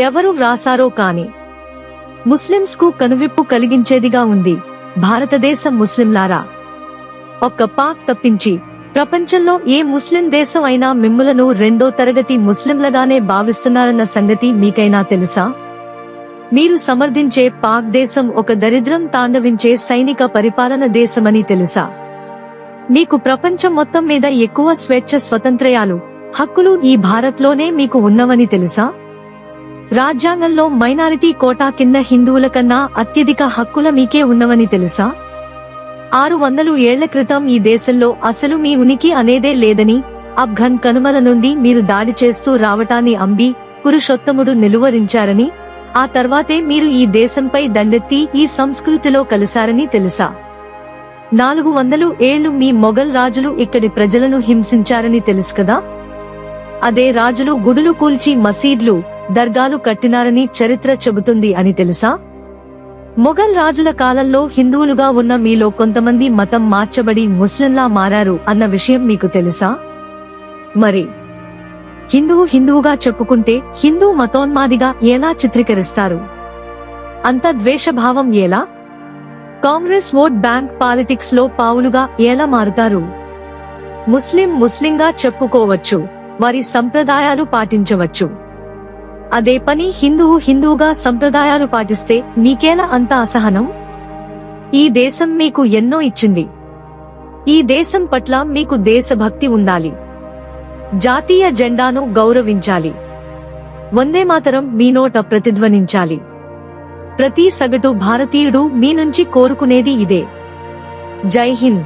ఎవరు వ్రాసారో కాని. ముస్లింస్కు కనువిప్పు కలిగించేదిగా ఉంది. భారతదేశం ముస్లింలారా? ఒక్క పాక్ తప్పించి ప్రపంచంలో ఏ ముస్లిం దేశం అయినా మిమ్ములను రెండో తరగతి ముస్లింలగానే భావిస్తున్నారన్న సంగతి మీకైనా తెలుసా? మీరు సమర్థించే పాక్ దేశం ఒక దరిద్రం తాండవించే సైనిక పరిపాలన దేశమని తెలుసా? మీకు ప్రపంచం మొత్తం మీద ఎక్కువ స్వేచ్ఛ స్వతంత్రయాలు హక్కులు ఈ భారత్లోనే మీకు ఉన్నవని తెలుసా? రాజ్యాంగంలో మైనారిటీ కోటా కింద హిందువుల కన్నా అత్యధిక హక్కుల మీకే ఉన్నవని తెలుసా? ఆరు వందలు ఏళ్ళ క్రితం ఈ దేశంలో అసలు మీ ఉనికి అనేదే లేదని అఫ్ఘన్ కనుమల నుండి మీరు దాడి చేస్తూ రావటాన్ని అంబి పురుషోత్తముడు నిలువరించారని ఆ తర్వాతే మీరు ఈ దేశంపై దండెత్తి ఈ సంస్కృతిలో కలిశారని తెలుసా? నాలుగు వందలు ఏళ్ళు మీ మొఘల్ రాజులు ఇక్కడి ప్రజలను హింసించారని తెలుసు కదా? అదే రాజులు గుడులు కూల్చి మసీద్లు దర్గాలు కట్టినారని చరిత్ర చెబుతుంది అని తెలుసా? మొఘల్ రాజుల కాలంలో హిందువులుగా ఉన్న మీలో కొంతమంది మతం మార్చబడి ముస్లింలా మారారు అన్న విషయం మీకు తెలుసా? మరి హిందువు హిందువుగా చెప్పుకుంటే హిందూ మతోన్మాదిగా ఎలా చిత్రీకరిస్తారు? అంత ద్వేషభావం ఎలా? కాంగ్రెస్ ఓట్ బ్యాంక్ పాలిటిక్స్లో పావులుగా ఎలా మారుతారు? ముస్లిం ముస్లింగా చెప్పుకోవచ్చు వారి సంప్రదాయాలు పాటించవచ్చు. అదే పని హిందువు హిందువుగా సంప్రదాయాలు పాటిస్తే నీకేలా అంత అసహనం? ఈ దేశం మీకు ఎన్నో ఇచ్చింది. ఈ దేశం పట్ల మీకు దేశభక్తి ఉండాలి. జాతీయ జెండాను గౌరవించాలి. వందే మాతరం మీ నోట ప్రతిధ్వనించాలి. ప్రతి సగటు భారతీయుడు మీ నుంచి కోరుకునేది ఇదే. జై హింద్.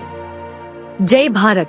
జై భారత్.